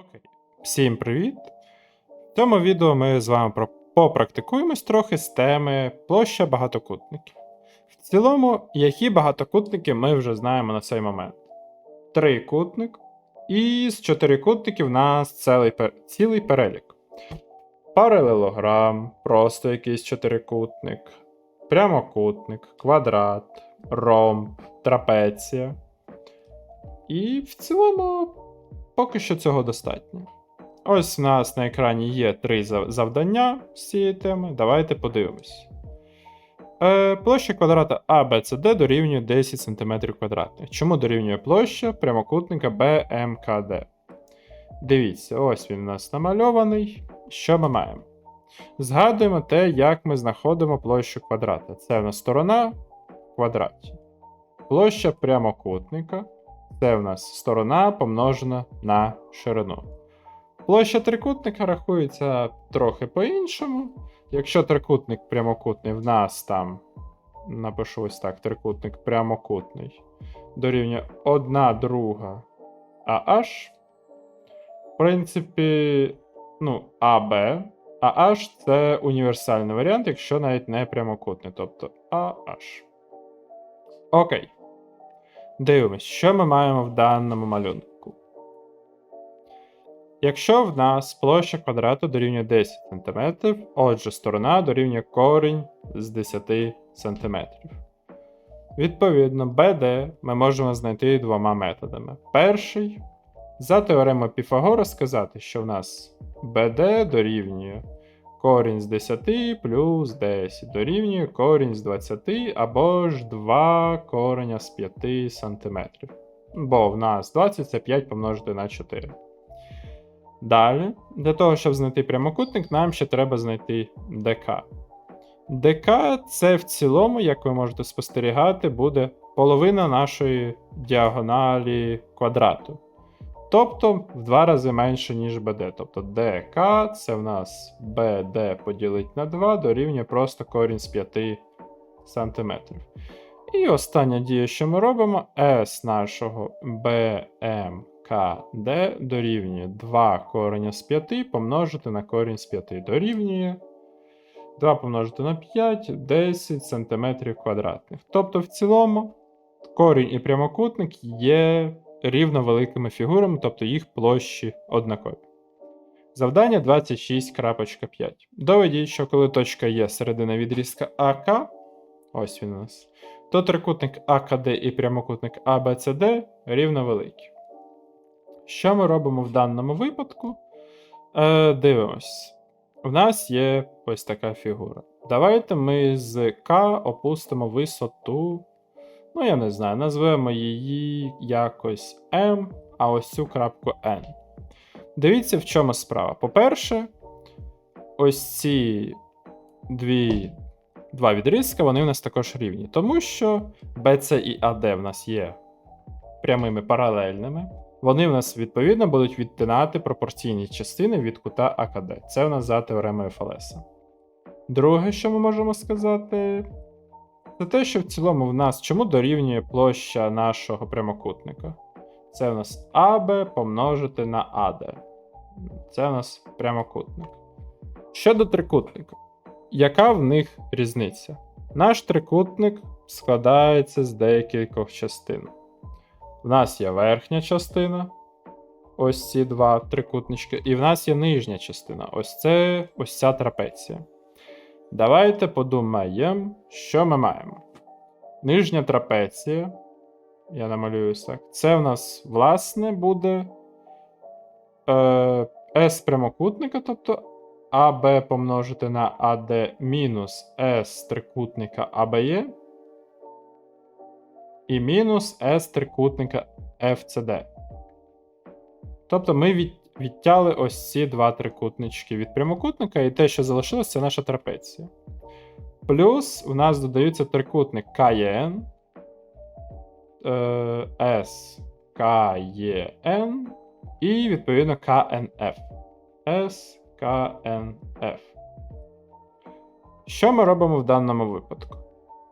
Окей. Всім привіт! В цьому відео ми з вами попрактикуємось трохи з теми площа багатокутників. В цілому, які багатокутники ми вже знаємо на цей момент. Трикутник, і з чотирикутників у нас цілий, цілий перелік. Паралелограм, просто якийсь чотирикутник, прямокутник, квадрат, ромб, трапеція. І в цілому Поки що цього достатньо. Ось у нас на екрані є три завдання з цієї теми. Давайте подивимось. Е, площа квадрата ABCD дорівнює 10 см. Чому дорівнює площа прямокутника BMKD? Дивіться, ось він у нас намальований. Що ми маємо? Згадуємо те, як ми знаходимо площу квадрата. Це в нас сторона квадраті. Площа прямокутника це в нас сторона помножена на ширину. Площа трикутника рахується трохи по-іншому. Якщо трикутник прямокутний в нас там, напишу ось так, трикутник прямокутний, дорівнює 1 друга AH. В принципі, ну, АБ. А H це універсальний варіант, якщо навіть не прямокутний, тобто AH. Окей. Дивимось, що ми маємо в даному малюнку. Якщо в нас площа квадрату дорівнює 10 см, отже, сторона дорівнює корінь з 10 см. Відповідно, BD ми можемо знайти двома методами. Перший за теоремою Піфагора сказати, що в нас BD дорівнює корінь з 10 плюс 10 дорівнює корінь з 20 або ж 2 кореня з 5 см. Бо в нас 20 це 5 помножити на 4. Далі, для того, щоб знайти прямокутник, нам ще треба знайти ДК. ДК це в цілому, як ви можете спостерігати, буде половина нашої діагоналі квадрату. Тобто в два рази менше, ніж BD. Тобто DK це в нас BD поділить на 2 дорівнює просто корінь з 5 см. І остання дія, що ми робимо, S нашого BMKD дорівнює 2 кореня з 5 помножити на корінь з 5 дорівнює 2 помножити на 5 10 см квадратних. Тобто, в цілому, корінь і прямокутник є рівно великими фігурами, тобто їх площі однакові. Завдання 26.5. Доведіть, що коли точка є середина відрізка АК, ось він у нас, то трикутник АКД і прямокутник АБЦД рівно великі. Що ми робимо в даному випадку? Е, Дивимось. В нас є ось така фігура. Давайте ми з К опустимо висоту. Ну, я не знаю, назвемо її якось M, а ось цю крапку N. Дивіться, в чому справа. По-перше, ось ці дві, два відрізки, вони в нас також рівні, тому що BC і AD в нас є прямими паралельними. Вони в нас відповідно будуть відтинати пропорційні частини від кута АКД. Це в нас за теоремою Фалеса. Друге, що ми можемо сказати, це те, що в цілому в нас чому дорівнює площа нашого прямокутника. Це в нас АБ помножити на АД. Це в нас прямокутник. Щодо трикутника, яка в них різниця? Наш трикутник складається з декількох частин. В нас є верхня частина, ось ці два трикутнички, і в нас є нижня частина. Ось це ось ця трапеція. Давайте подумаємо, що ми маємо. Нижня трапеція. Я намалюю так. Це в нас, власне, буде е, S прямокутника, тобто АБ помножити на АД мінус S трикутника АБЄ. І мінус S трикутника FCD. Тобто ми від, відтяли ось ці два трикутнички від прямокутника, і те, що залишилось, це наша трапеція. Плюс у нас додаються трикутник KN, е, S, і відповідно KNF. S, KNF. Що ми робимо в даному випадку?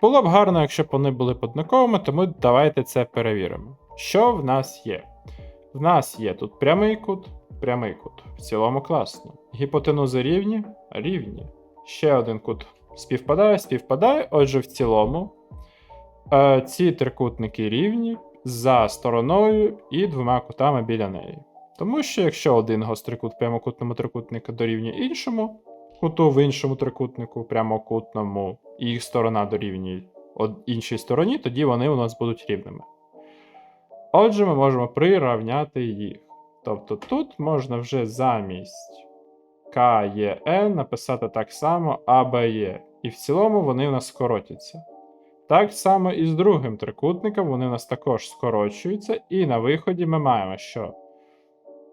Було б гарно, якщо б вони були б однаковими, тому давайте це перевіримо. Що в нас є? В нас є тут прямий кут, прямий кут. В цілому класно. Гіпотенузи рівні? Рівні. Ще один кут співпадає, співпадає. Отже, в цілому е, ці трикутники рівні за стороною і двома кутами біля неї. Тому що якщо один гострий кут прямокутному трикутника дорівнює іншому куту в іншому трикутнику прямокутному, і їх сторона дорівнює іншій стороні, тоді вони у нас будуть рівними. Отже, ми можемо прирівняти їх. Тобто тут можна вже замість КЄН написати так само АБЄ. І в цілому вони у нас скоротяться. Так само і з другим трикутником вони у нас також скорочуються, і на виході ми маємо, що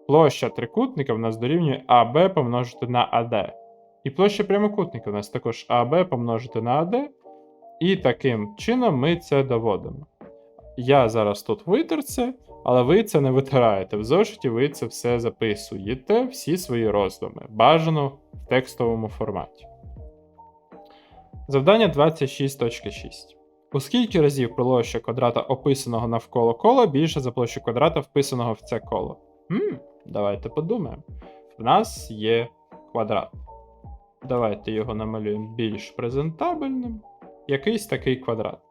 площа трикутника в нас дорівнює АБ помножити на АД. І площа прямокутника у нас також АБ помножити на АД. І таким чином ми це доводимо. Я зараз тут витер це, але ви це не витираєте. В зошиті ви це все записуєте, всі свої роздуми. Бажано в текстовому форматі. Завдання 26.6. У скільки разів площа квадрата описаного навколо кола більше за площу квадрата вписаного в це коло? Хм, давайте подумаємо. В нас є квадрат. Давайте його намалюємо більш презентабельним. Якийсь такий квадрат.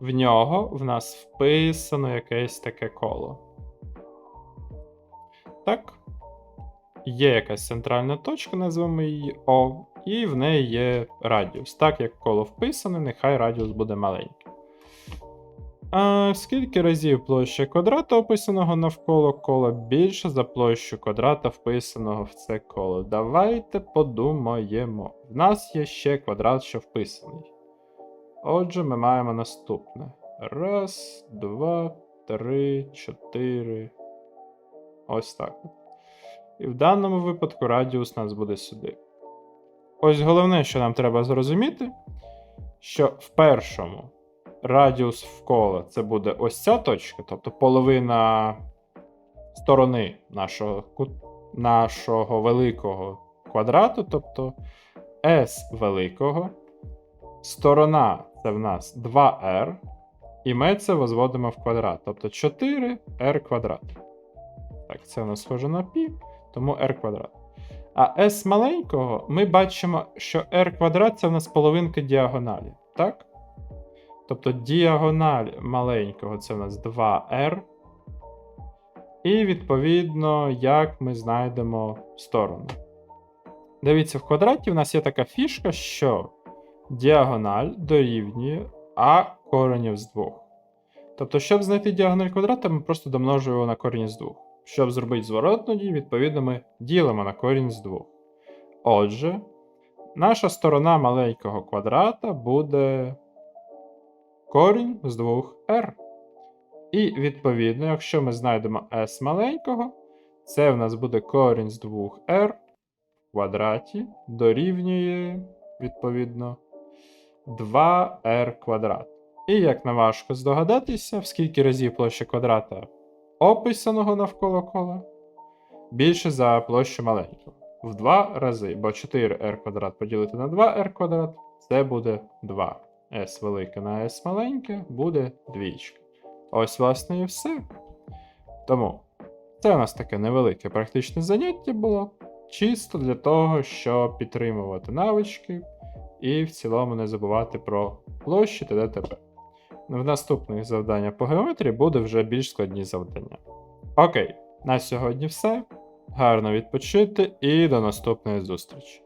В нього в нас вписано якесь таке коло. Так. Є якась центральна точка, назвемо її О, і в неї є радіус. Так як коло вписане, нехай радіус буде маленький. А скільки разів площа квадрата, описаного навколо кола, більше за площу квадрата, вписаного в це коло? Давайте подумаємо. В нас є ще квадрат, що вписаний. Отже, ми маємо наступне. Раз, два, три, чотири. Ось так. І в даному випадку радіус нас буде сюди. Ось головне, що нам треба зрозуміти, що в першому радіус вкола це буде ось ця точка, тобто половина сторони нашого, нашого великого квадрату, тобто S великого. Сторона це в нас 2r, і ми це возводимо в квадрат, тобто 4r квадрат. Так, це у нас схоже на π, тому r квадрат. А s маленького ми бачимо, що r квадрат це в нас половинка діагоналі, так? Тобто діагональ маленького це в нас 2r. І відповідно, як ми знайдемо сторону. Дивіться, в квадраті в нас є така фішка, що діагональ дорівнює а коренів з двох. Тобто, щоб знайти діагональ квадрата, ми просто домножуємо на корінь з двох. Щоб зробити зворотну дію, відповідно, ми ділимо на корінь з двох. Отже, наша сторона маленького квадрата буде корінь з 2r. І відповідно, якщо ми знайдемо s маленького, це в нас буде корінь з 2r в квадраті дорівнює, відповідно, 2r квадрат. І як не важко здогадатися, в скільки разів площа квадрата описаного навколо кола більше за площу маленького. В 2 рази, бо 4r квадрат поділити на 2r квадрат це буде 2. s велике на s маленьке буде двічка. Ось, власне, і все. Тому це у нас таке невелике практичне заняття було. Чисто для того, щоб підтримувати навички і в цілому не забувати про площі та ДТП. В наступних завданнях по геометрії буде вже більш складні завдання. Окей, на сьогодні все. Гарно відпочити і до наступної зустрічі.